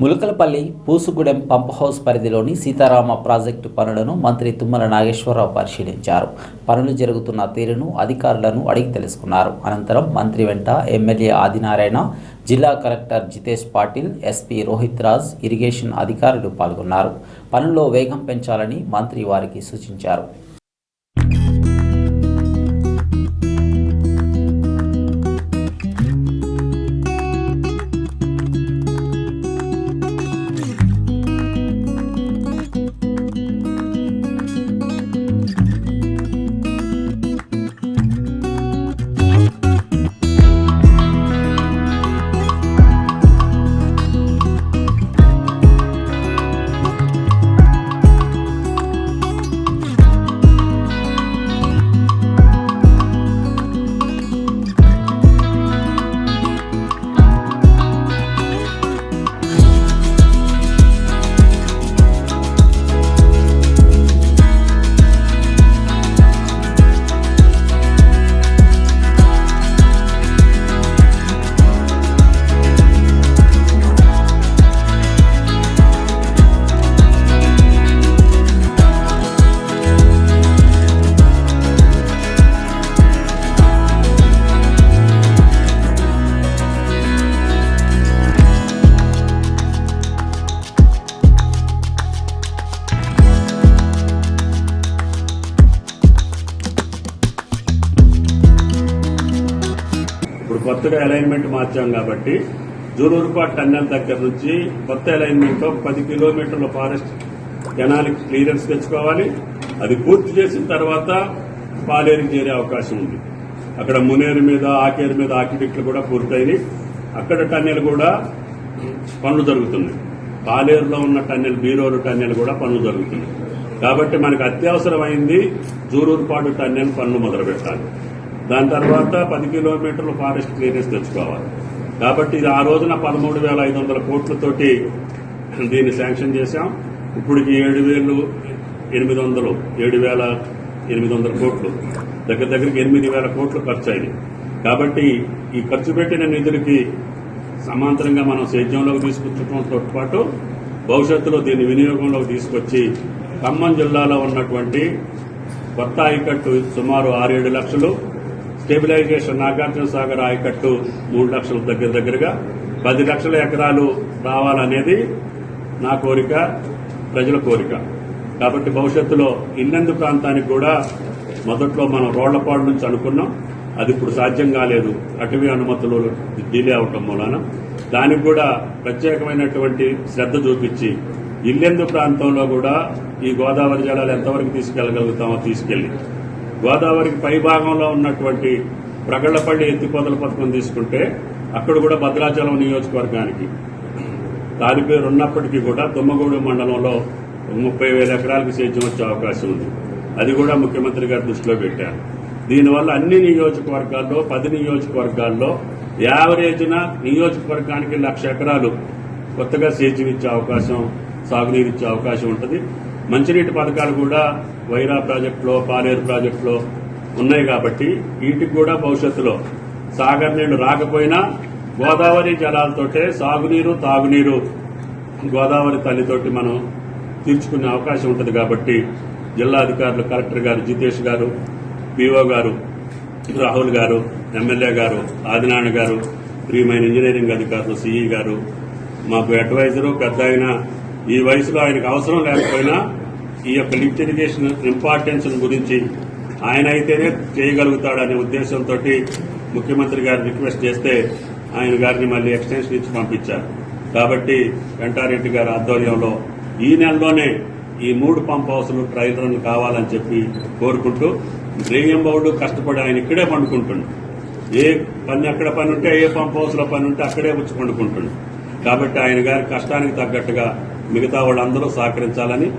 Mulakalapalli Pusugudem pump house పరిధిలోని Sitarama project పనులను మంత్రి తుమ్మల నాగేశ్వరరావు పరిశీలించారు. పనులు జరుగుతున్న తీరును అధికారులను అడిగి తెలుసుకున్నారు. అనంతరం మంత్రి వెంట ఎమ్మెల్యే ఆదినారాయణ జిల్లా collector Jitesh Patil SP Rohit Raj irrigation అధికారులు పాల్గొన్నారు. పనుల్లో వేగం పెంచాలని మంత్రి వారికి సూచించారు. కొత్తగా అలైన్మెంట్ మార్చాం కాబట్టి జూలూరుపాటు టన్నెల్ దగ్గర నుంచి కొత్త అలైన్మెంట్ పది కిలోమీటర్ల ఫారెస్ట్ కెనాల్ క్లియరెన్స్ తెచ్చుకోవాలి. అది పూర్తి చేసిన తర్వాత పాలేరుకి చేరే అవకాశం ఉంది. అక్కడ మునేరు మీద ఆకేరు మీద ఆకిటిక్లు కూడా పూర్తయినాయి. అక్కడ టన్నెల్ కూడా పనులు జరుగుతున్నాయి. పాలేరులో ఉన్న టన్నెల్ బీరోలు టన్నెల్ కూడా పనులు జరుగుతున్నాయి. కాబట్టి మనకు అత్యవసరమైంది జూరూరుపాడు టన్నెల్ పనులు మొదలు పెట్టాలి దాని తర్వాత పది కిలోమీటర్లు ఫారెస్ట్ క్లియరెన్స్ తెచ్చుకోవాలి. కాబట్టి ఇది ఆ రోజున పదమూడు వేల ఐదు వందల కోట్లతోటి దీన్ని శాంక్షన్ చేశాం. ఇప్పటికి ఏడు వేలు ఎనిమిది వందలు ఏడు వేల ఎనిమిది వందల కోట్లు. దగ్గర దగ్గరికి ఎనిమిది వేల కోట్లు ఖర్చు అయింది కాబట్టి ఈ ఖర్చు పెట్టిన నిధులకి సమాంతరంగా మనం సేద్యంలోకి తీసుకొచ్చడంతో పాటు భవిష్యత్తులో దీన్ని వినియోగంలోకి తీసుకొచ్చి ఖమ్మం జిల్లాలో ఉన్నటువంటి కొత్త ఐకట్టు సుమారు ఆరేడు లక్షలు స్టేబిలైజేషన్ నాగార్జున సాగర్ ఆయకట్టు మూడు లక్షల దగ్గర దగ్గరగా పది లక్షల ఎకరాలు రావాలనేది నా కోరిక ప్రజల కోరిక. కాబట్టి భవిష్యత్తులో ఇన్నెందు ప్రాంతానికి కూడా మొదట్లో మనం రోళ్ళపాడు నుంచి అనుకున్నాం. అది ఇప్పుడు సాధ్యం కాలేదు. అటవీ అనుమతులు డిలే అవటం మూలాన. దానికి కూడా ప్రత్యేకమైనటువంటి శ్రద్ధ చూపించి ఇల్లెందు ప్రాంతంలో కూడా ఈ గోదావరి జలాలు ఎంతవరకు తీసుకెళ్ళగలుగుతామో తీసుకెళ్ళి గోదావరికి పై భాగంలో ఉన్నటువంటి ప్రగళ్ళపల్లి ఎత్తిపోతల పథకం తీసుకుంటే అక్కడ కూడా భద్రాచలం నియోజకవర్గానికి. దాని పేరు ఉన్నప్పటికీ కూడా తుమ్మగూడెం మండలంలో ముప్పై వేల ఎకరాలకు సేద్యం వచ్చే అవకాశం ఉంది. అది కూడా ముఖ్యమంత్రి గారి దృష్టిలో పెట్టారు. దీనివల్ల అన్ని నియోజకవర్గాల్లో పది నియోజకవర్గాల్లో యావరేజ్న నియోజకవర్గానికి లక్ష ఎకరాలు కొత్తగా సేద్యం ఇచ్చే అవకాశం సాగునీరు ఇచ్చే అవకాశం ఉంటుంది. మంచినీటి పథకాలు కూడా వైరా ప్రాజెక్టులో పాలేరు ప్రాజెక్టులో ఉన్నాయి కాబట్టి వీటికి కూడా భవిష్యత్తులో సాగర్ నీళ్ళు రాకపోయినా గోదావరి జలాలతోటే సాగునీరు తాగునీరు గోదావరి తల్లితోటి మనం తీర్చుకునే అవకాశం ఉంటుంది కాబట్టి జిల్లా అధికారులు కలెక్టర్ గారు జితేష్ గారు పిఓ గారు రాహుల్ గారు ఎమ్మెల్యే గారు ఆదినారాయణ గారు ప్రియమైన ఇంజనీరింగ్ అధికారులు సిఈ గారు మాకు అడ్వైజరు పెద్ద ఆయన ఈ వయసులో ఆయనకు అవసరం లేకపోయినా ఈ యొక్క లిఫ్ట్ ఇరిగేషన్ ఇంపార్టెన్స్ గురించి ఆయన అయితేనే చేయగలుగుతాడనే ఉద్దేశంతో ముఖ్యమంత్రి గారు రిక్వెస్ట్ చేస్తే ఆయన గారిని మళ్ళీ ఎక్స్టెన్షన్ ఇచ్చి పంపించారు. కాబట్టి వెంటారెడ్డి గారి ఆధ్వర్యంలో ఈ నెలలోనే ఈ మూడు పంప్ హౌస్లు ట్రయల్ రన్ కావాలని చెప్పి కోరుకుంటూ రేయం బౌడు కష్టపడి ఆయన ఇక్కడే పండుకుంటుండు. ఏ పని ఎక్కడ పని ఉంటే ఏ పంప్ హౌస్ పని ఉంటే అక్కడే వచ్చి పండుకుంటుండు. కాబట్టి ఆయన గారి కష్టానికి తగ్గట్టుగా మిగతా వాళ్ళందరూ సహకరించాలని